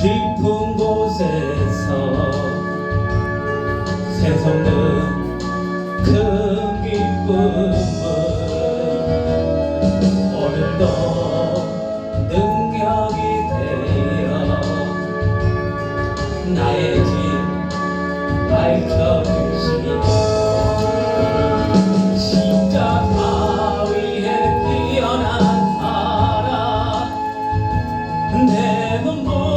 깊은 곳에서 새솟는 큰 기쁨을 오늘도 능력이 되어 나의 길 밝혀주시니 내눈물